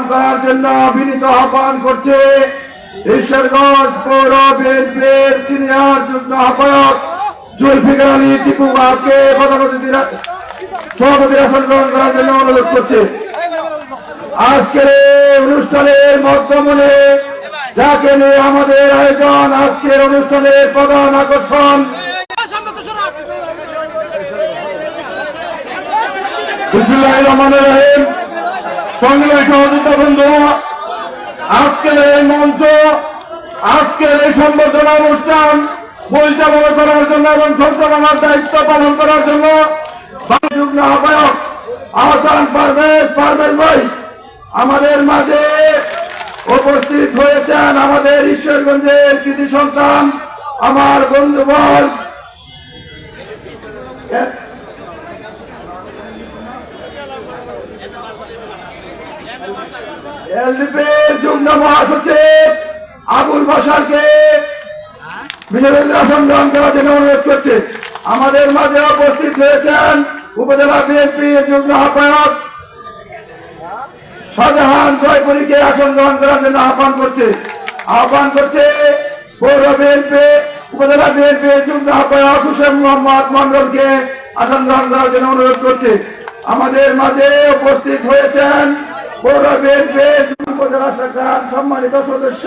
গ্রহণ করার জন্য বিনীত আহ্বান করছে ঈশ্বরগঞ্জ পৌর বিএনপির সিনিয়র যুগ্ম আহ্বায়ক জুলফিকার আলী টিপু আজকে প্রধান সভাপতি আসন গ্রহণ করার জন্য অনুরোধ করছে। আজকের অনুষ্ঠানের মধ্যমনে যাকে নিয়ে আমাদের আয়োজন, আজকের অনুষ্ঠানের প্রধান আকর্ষণ রহমান রহিম। সংগ্রামী সহযোগিতা বন্ধু, আজকের এই মঞ্চ, আজকের এই সম্বর্ধনা অনুষ্ঠান পরিচালনা করার জন্য এবং সঞ্চালনার দায়িত্ব পালন করার জন্য আহ্বায়ক আহসান পারভেজ পারভেজ ভাই আমাদের মাঝে উপস্থিত হয়েছেন আমাদের ঈশ্বরগঞ্জের কৃতি সন্তান, আমার বন্ধুবল এলডিপির যুগ্ম মহাসচিব আবুল বাসারকে বিনোদন সংগ্রাম করার জন্য অনুরোধ করছে। আমাদের মাঝে উপস্থিত হয়েছেন উপজেলা বিএনপির যুগ্ম আহ্বায়ক শাহজাহান জয়পুরীকে আসন গ্রহণ করার জন্য আহ্বান করছে। আহ্বান করছে পৌর বিএনপি, উপজেলা বিএনপির যুগ্ম আহ্বায়ক হুসেন মোহাম্মদ মন্ডলকে আসন গ্রহণ করার জন্য অনুরোধ করছে। আমাদের মাঝে উপস্থিত হয়েছেন সম্মানিত সদস্য,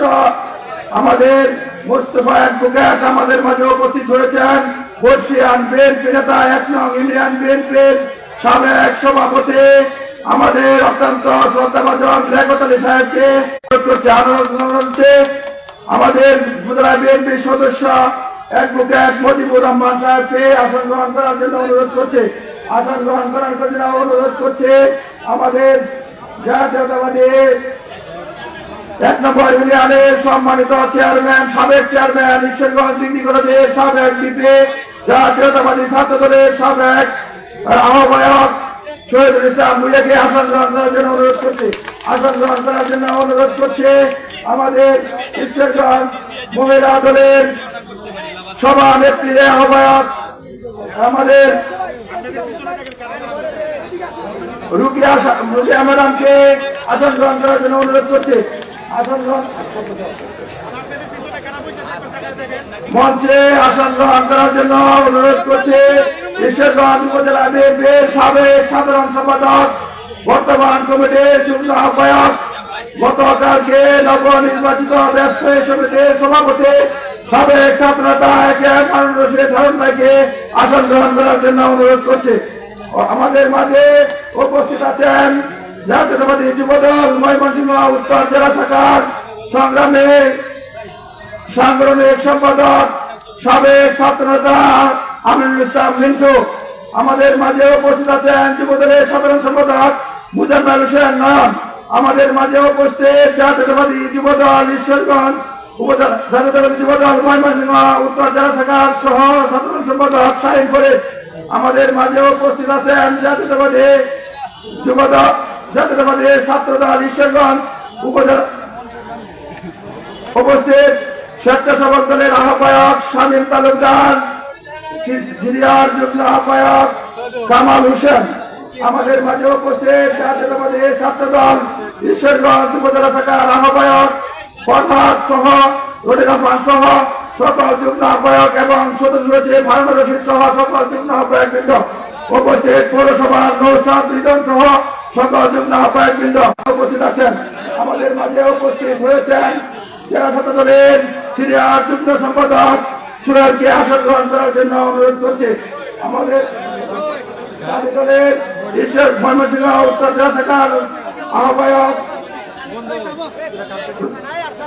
আমাদের মোস্তফা অ্যাডভোকেট আমাদের মাঝে উপস্থিত হয়েছেন। বর্ষিয়ান বিএনপি নেতা, এক নং ইন্ডিয়ান বিএনপির সাবেক সভাপতি, আমাদের অত্যন্ত শ্রদ্ধাভাজন রেখত আলী সাহেবকে করছে আমাদের উপজেলা বিএনপির সদস্য অ্যাডভোকেট মজিবুর রহমান সাহেবকে আসন গ্রহণ করার জন্য অনুরোধ করছে। আসন গ্রহণ করার জন্য অনুরোধ করছে। আমাদের জাতীয়তাবাদী এক নম্বর ইউনিয়নের সম্মানিত চেয়ারম্যান, সাবেক চেয়ারম্যান ঈশ্বরগঞ্জ ডিগ্রি কলেজের সাবেক ডিপি জাতীয়তাবাদী ছাত্র দলের সাবেক আহ্বায়ক শহীদুল ইসলাম মুজাকে আসন গ্রহণ করার জন্য অনুরোধ করছে। আসন গ্রহণ করার জন্য অনুরোধ করছে আমাদের ঈশ্বরগঞ্জ মহিলা দলের সভা নেত্রী আহ্বায়ক আমাদের সাধারণ সম্পাদক, বর্তমান কমিটির যুগ্ম আহ্বায়ক, গতকালকে নবনির্বাচিত ব্যবসায়ী সমিতির সভাপতি, সাবেক ছাত্রনেতা একে হারুন ভাইকে আসন গ্রহণ করার জন্য অনুরোধ করছে। আমাদের মাঝে উপস্থিত আছেন জাতীয়তাবাদী যুবদল, ময়মনসিংহ উত্তর জেলা শাখার সংগ্রামে, সাংগঠনিক সম্পাদক, সাবেক ছাত্রনেতা আমিনুল ইসলাম মিন্টু। আমাদের মাঝে উপস্থিত আছেন যুবদলের সাধারণ সম্পাদক মুজাম্মেল হোসেন নাম। আমাদের মাঝে উপস্থিত জাতীয়তাবাদী যুবদল, ঈশ্বরগঞ্জ উপজেলা জাতীয়তাবাদী যুবদল, ময়মনসিংহ উত্তর জেলা শাখার সহ সাধারণ সম্পাদক শাহিন ফরিদ। আমাদের মাঝে উপস্থিত আছেন জাতীয়তাবাদী যুবদল, জাতীয়তাবাদী ছাত্রদল, ঈশ্বরগঞ্জ উপজেলা উপস্থিত স্বেচ্ছাসেবক দলের আহ্বায়ক শামীম তালুকদার সিরিয়ার যুগ্ম আহ্বায়ক কামাল হোসেন। আমাদের মাঝে উপস্থিত জাতীয়তাবাদী ছাত্রদল, ঈশ্বরগঞ্জ উপজেলা শাখার আহ্বায়ক ফরহাদ সহ রহমান সহ সকল যুগ্ম আহ্বায়ক এবং সদস্য সচিব হারুন রশিদ সহ সকল যুগ্ম আহ্বায়ক বৃন্দ উপস্থিত পৌরসভার নৌসাদ রিজন সহ সকল যুগ্ম আহ্বায়ক বৃন্দ উপস্থিত আছেন। আমাদের মাঝে উপস্থিত হয়েছেন জেলা ছাত্র দলের সিনিয়র যুগ্ম সম্পাদক সুরাজকে আসন গ্রহণ করার জন্য অনুরোধ করছে। আমাদের দলের ঈশ্বর ময়মনসিংহ উত্তর জেলা শাখার আহ্বায়ক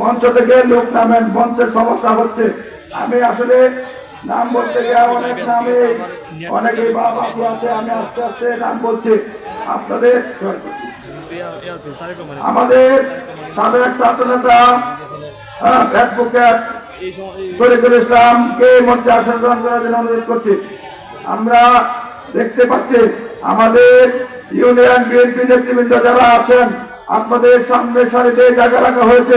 মঞ্চ থেকে লোক নামেন, মঞ্চের সমস্যা হচ্ছে। আমি আসলে নাম বলতে গিয়ে অনেক নামে, অনেকে বাবা আছে, আমি আস্তে আস্তে নাম বলছি। আপনাদের আমাদের সাবেক ছাত্র ইসলামকে মঞ্চে আসন গ্রহণ করার জন্য অনুরোধ করছি। আমরা দেখতে পাচ্ছি আমাদের ইউনিয়ন বিএনপি নেতৃবৃন্দ যারা আছেন আপনাদের সামনের সারিতে জায়গা রাখা হয়েছে।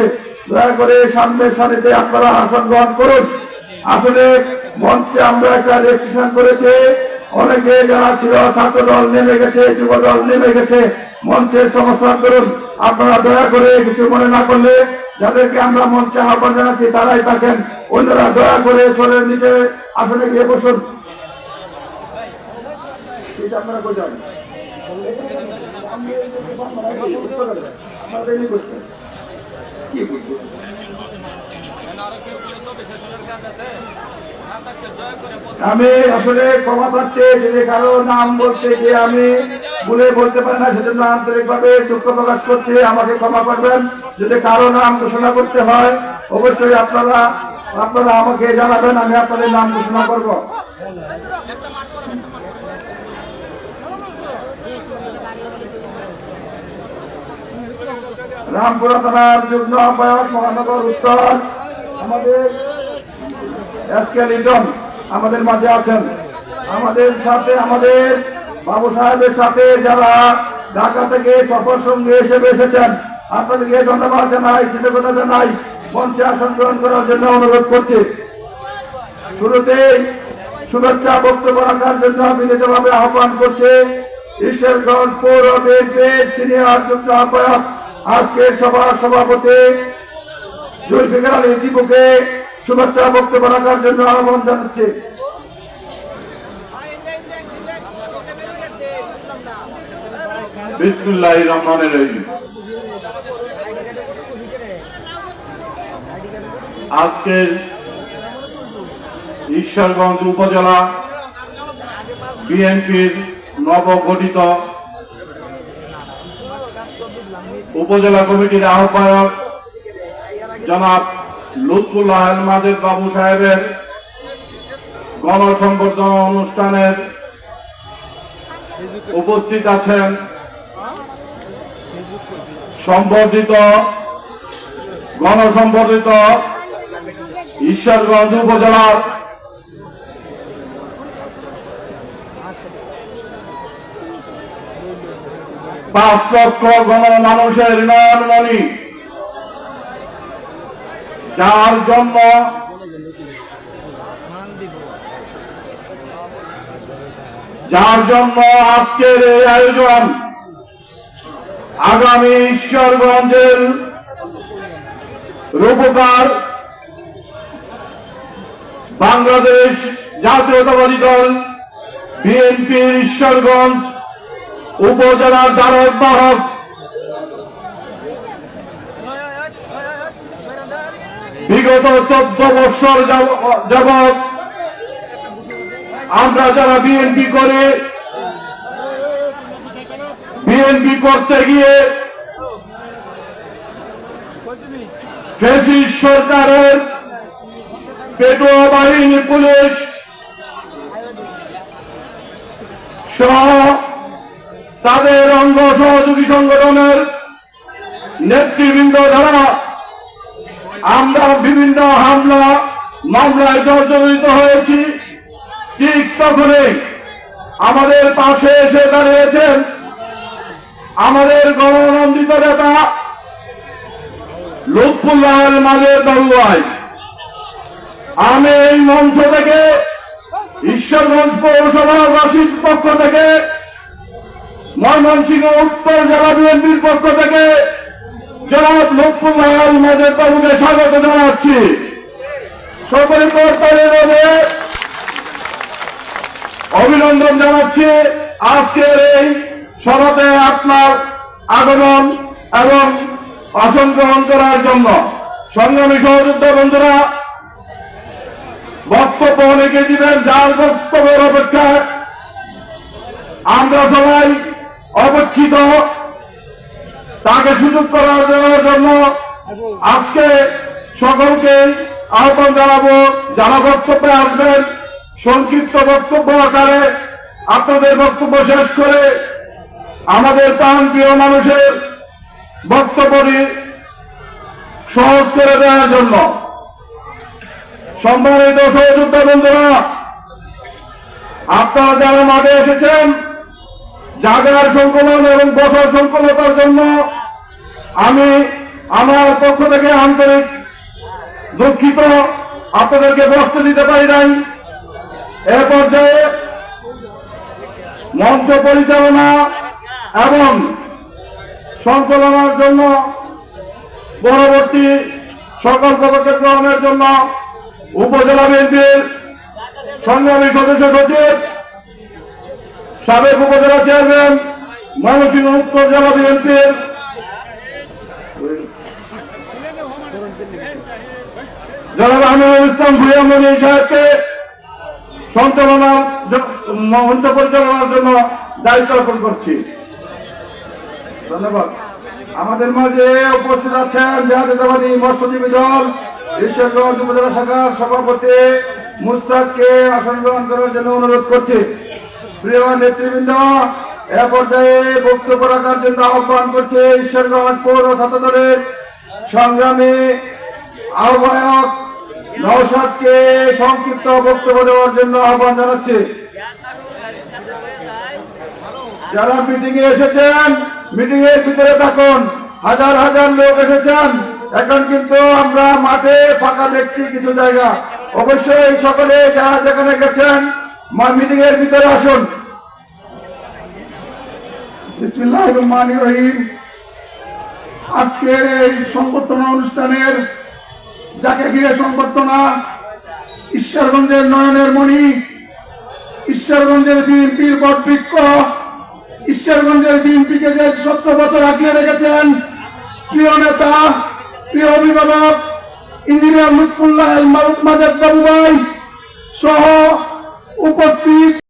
দয়া করে সামনের সারিতে আপনারা আসন গ্রহণ করুন। আসলে মঞ্চে আমরা একটা রেজিস্ট্রেশন করেছি। অনেকে যারা ছিল ছাত্র দল নেমে গেছে যুব দল নেমে গেছে, মঞ্চের সমস্যা করুন। আপনারা দয়া করে কিছু মনে না করলে যাদেরকে আমরা মঞ্চে আহ্বান জানাচ্ছি, তারাই থাকেন। অন্যরা দয়া করে চলের নিচে আসলে গিয়ে বসুন। আপনারা বোঝান। আমি আসলে ক্ষমা পাচ্ছি যদি কারও নাম বলতে গিয়ে আমি ভুলে বলতে পারি না, সেজন্য আন্তরিক ভাবে দুঃখ প্রকাশ করছি। আমাকে ক্ষমা করবেন। যদি কারও নাম ঘোষণা করতে হয়, অবশ্যই আপনারা আপনারা আমাকে জানাবেন, আমি আপনাদের নাম ঘোষণা করব। রামপুরা থানার যুগ্ম আহ্বায়ক মহানগর উত্তর, আমাদের এসকে লিটন আমাদের মাঝে আছেন। আমাদের সাথে, আমাদের বাবু সাহেবের সাথে যারা ঢাকা থেকে সফর সঙ্গে হিসেবে এসেছেন আপনাদেরকে ধন্যবাদ জানাই, কৃতজ্ঞতা জানাই, মঞ্চে আসন গ্রহণ করার জন্য অনুরোধ করছি। শুরুতেই শুভেচ্ছা বক্তব্য রাখার জন্য বিনীতভাবে আহ্বান করছে। ঈশ্বরগঞ্জ পৌর বিএনপির সিনিয়র যুক্ত আহ্বায়ক আজকের সভার সভাপতি জুলফিকার আলী দীপুকে শুভেচ্ছা বক্তব্য রাখার জন্য আহ্বান জানাচ্ছে। বিসমুল্লাহ আজকের ঈশ্বরগঞ্জ উপজেলা বিএনপির নবগঠিত উপজেলা কমিটির আহ্বায়ক জনাব লুৎফুল্লাহ আহমাদের বাবু সাহেবের গণসংবর্ধনা অনুষ্ঠানের উপস্থিত আছেন সম্বর্ধিত গণসম্বর্ধিত ঈশ্বরগঞ্জ উপজেলার পাঁচ লক্ষ গণ মানুষের নয়নমণি যার জন্য যার জন্য আজকের এই আয়োজন আগামী ঈশ্বরগঞ্জের রূপকার বাংলাদেশ জাতীয়তাবাদী দল, বিএনপির ঈশ্বরগঞ্জ উপজেলার দ্বারক বাহক। বিগত চোদ্দ বৎসর যাবৎ আমরা যারা বিএনপি করে, বিএনপি করতে গিয়ে ফেসিস সরকারের পেটোয়া বাহিনী পুলিশ সহ তাদের অঙ্গ সহযোগী সংগঠনের নেতৃবৃন্দ দ্বারা আমরা বিভিন্ন হামলা, মামলায় জর্জরিত হয়েছি। ঠিক তখনই আমাদের পাশে এসে দাঁড়িয়েছেন আমাদের গণনন্দিত নেতা লুৎফুল্লাহ মাঝে দলুয়াই। আমি এই মঞ্চ থেকে ঈশ্বরগঞ্জ পৌরসভাবাসীর পক্ষ থেকে ময়মনসিংহ উত্তর জেলা বিএনপির পক্ষ থেকে জনাব লুৎফুল্লাহ মাঝের বাবুকে স্বাগত জানাচ্ছি। সকলে অভিনন্দন জানাচ্ছি। আজকের এই সভাতে আপনার আগমন এবং আসন গ্রহণ করার জন্য সংগ্রামী সহযোদ্ধা বন্ধুরা, বক্তব্য অনেকে দিবেন, যার বক্তব্যের অপেক্ষায় আমরা সবাই অপেক্ষিত তাকে সুযোগ করার জন্য আজকে সকলকে আহ্বান জানাব, যারা বক্তব্যে আসবেন, সংক্ষিপ্ত বক্তব্য আকারে আপনাদের বক্তব্য শেষ করে আমাদের প্রাণ প্রিয় মানুষের বক্তব্যটি সহজ করে দেওয়ার জন্য। সম্মানিত সহযোদ্ধা বন্ধুরা, আপনারা যারা মাঠে এসেছেন জায়গার সংকলন এবং বসার সংকলতার জন্য আমি আমার পক্ষ থেকে আন্তরিক দুঃখিত। আপনাদেরকে বসতে দিতে পারি নাই। এ পর্যায়ে মঞ্চ পরিচালনা এবং সংকলনের জন্য পরবর্তী সকল পদক্ষেপ গ্রহণের জন্য উপজেলা বিএনপির সংগ্রামী সদস্য সচিব সাবেক উপজেলা চেয়ারম্যান ময়মনসিংহ উত্তর জেলা বিএনপির জনাব আমিরুল ইসলাম ভুইয়ামনি সাহেবকে সঞ্চালনা মঞ্চ পরিচালনার জন্য দায়িত্ব অর্পণ করছি। ধন্যবাদ। আমাদের মাঝে উপস্থিত আছেন জাতীয়তাবাদী মৎস্যজীবী দল, ঈশ্বরগঞ্জ উপজেলা শাখার সভাপতি মুস্তাককে আসন গ্রহণ করার জন্য অনুরোধ করছি। প্রিয় নেতৃবৃন্দ পর্যায়ে বক্তব্য রাখার জন্য আহ্বান করছে আহ্বায়ক সংক্ষিপ্ত বক্তব্য দেওয়ার জন্য আহ্বান জানাচ্ছি। যারা মিটিং এ এসেছেন মিটিং এর ভিতরে থাকুন। হাজার হাজার লোক এসেছেন। এখন কিন্তু আমরা মাঠে ফাঁকা দেখছি কিছু জায়গা। অবশ্যই সকলে যারা যেখানে গেছেন মিটিং এর ভিতরে আসুন। আজকের এই সংবর্ধনা অনুষ্ঠানের, যাকে ঘিরে সংবর্ধনা, ঈশ্বরগঞ্জের নয়নের মণি, ঈশ্বরগঞ্জের বিএনপির বটবৃক্ষ ঈশ্বরগঞ্জের বিএনপিকে যে সত্তর বছর আগিয়ে রেখেছেন, প্রিয় নেতা, প্রিয় অভিভাবক, ইঞ্জিনিয়ার লুৎফুল্লাহ মাজেদ বাবু ভাই সহ o conflito